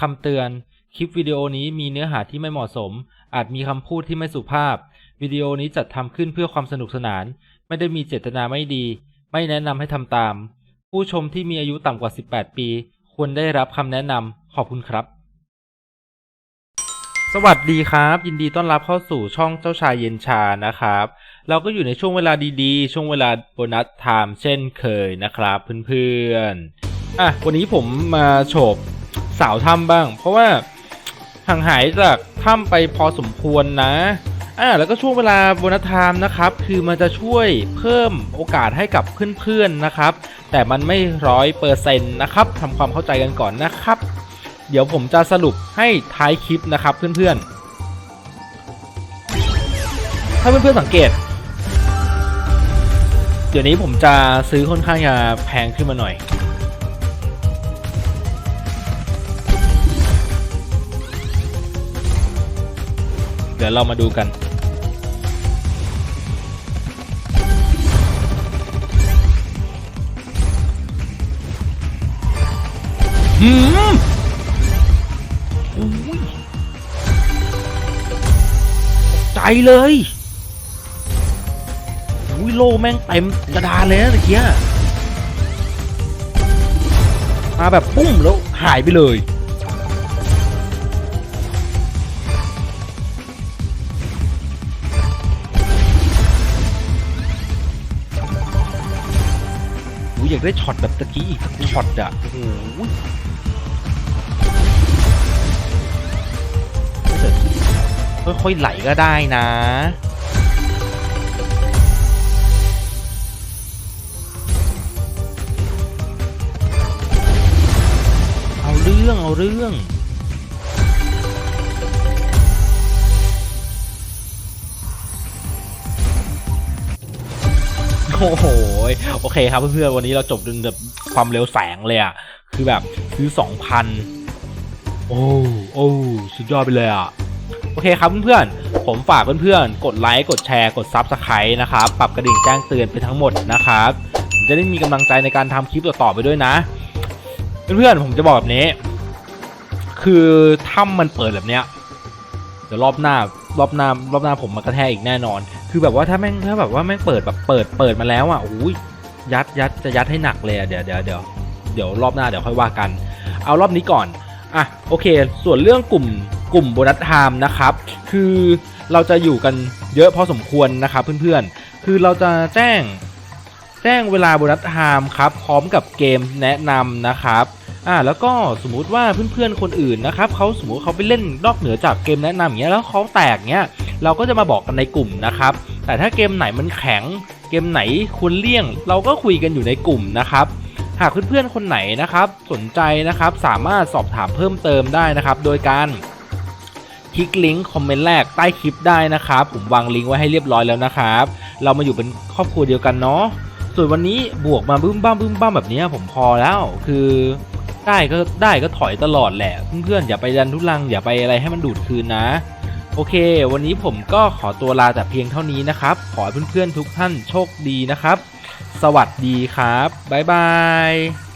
คำเตือน คลิปวิดีโอนี้มีเนื้อหาที่ไม่เหมาะสม อาจมีคำพูดที่ไม่สุภาพ วิดีโอนี้จัดทำขึ้นเพื่อความสนุกสนาน ไม่ได้มีเจตนาไม่ดี ไม่แนะนำให้ทำตาม ผู้ชมที่มีอายุต่ำกว่า 18 ปี ควรได้รับคำแนะนำขอบคุณครับ สวัสดีครับ ยินดีต้อนรับเข้าสู่ช่องเจ้าชายเย็นชานะครับ เราก็อยู่ในช่วงเวลาดีๆ ช่วงเวลาโบนัสไทม์เช่นเคยนะครับเพื่อนๆอะวันนี้ผมมาโฉบ สาวถ้ำบ้าง เพราะว่าห่างหายจากถ้ำไปพอสมควรนะอะแล้วก็ช่วงเวลาโบนัสไทม์นะครับ คือมันจะช่วยเพิ่มโอกาสให้กับเพื่อนๆนะครับ แต่มันไม่ร้อยเปอร์เซ็นต์นะครับทำความเข้าใจกันก่อนนะครับ เดี๋ยวผมจะสรุปให้ท้ายคลิปนะครับเพื่อนๆ ถ้าเพื่อนๆสังเกต เดี๋ยวนี้ผมจะซื้อค่อนข้างจะแพงขึ้นมาหน่อย เดี๋ยวเรามาดูกันหืมอุ้ยตกใจเลยอุ้ยโลแม่งเต็มกระดานเลยนะตะเกียมาแบบปุ้มแล้วหายไปเลย อยอยากได้ช็อตแบบตะกี้อีกสักช็อตอะโอ้โหค่อยๆไหลก็ได้นะเอาเรื่องเอาเรื่อง โอ้โหโอเคครับเพื่อนๆวันนี้เราจบดึงแบบความเร็วแสงเลยอะคือแบบซื้อ2,000โอ้โอ้สุดยอดไปเลยอะโอเคครับเพื่อนๆผมฝากเพื่อนๆกดไลค์กดแชร์กดซับสไครต์นะครับปรับกระดิ่งแจ้งเตือนไปทั้งหมดนะครับจะได้มีกำลังใจในการทำคลิปต่อๆไปด้วยนะ เพื่อนๆผมจะบอกแบบนี้ คือถ้ำมันเปิดแบบเนี้ยเดี๋ยวรอบหน้ารอบหน้ารอบหน้าผมมากระแทกอีกแน่นอน คือแบบว่าถ้าแม่งถ้าแบบว่าแม่งเปิดแบบเปิดเปิดมาแล้วอะโอ้ยยัดยัดจะยัดให้หนักเลยเดี๋ยวเดี๋ยวเดี๋ยวเดี๋ยวรอบหน้าเดี๋ยวค่อยว่ากัน เอารอบนี้ก่อนอะโอเค ส่วนเรื่องกลุ่มกลุ่มโบนัสไทม์นะครับ คือเราจะอยู่กันเยอะพอสมควรนะครับเพื่อนๆ คือเราจะแจ้งแจ้งเวลาโบนัสไทม์ครับ พร้อมกับเกมแนะนำนะครับอ่าแล้วก็สมมุติว่าเพื่อนๆคนอื่นนะครับเขาสมมติเขาไปเล่นนอกเหนือจากเกมแนะนำอย่างเงี้ยแล้วเขาแตกเงี้ย เราก็จะมาบอกกันในกลุ่มนะครับ แต่ถ้าเกมไหนมันแข็ง เกมไหนควรเลี่ยง เราก็คุยกันอยู่ในกลุ่มนะครับ หากเพื่อนๆคนไหนนะครับสนใจนะครับสามารถสอบถามเพิ่มเติมได้นะครับ โดยการคลิกลิงก์คอมเมนต์แรกใต้คลิปได้นะครับ ผมวางลิงก์ไว้ให้เรียบร้อยแล้วนะครับ เรามาอยู่เป็นครอบครัวเดียวกันเนาะส่วนวันนี้บวกมาบึ้มบ้ามบึ้มบ้ามแบบนี้ผมพอแล้ว คือได้ก็ได้ก็ถอยตลอดแหละ เพื่อนๆอย่าไปดันทุลังอย่าไปอะไรให้มันดูดคืนนะ โอเค วันนี้ผมก็ขอตัวลาแต่เพียงเท่านี้นะครับ ขอให้เพื่อนๆทุกท่านโชคดีนะครับ สวัสดีครับ บ๊ายบาย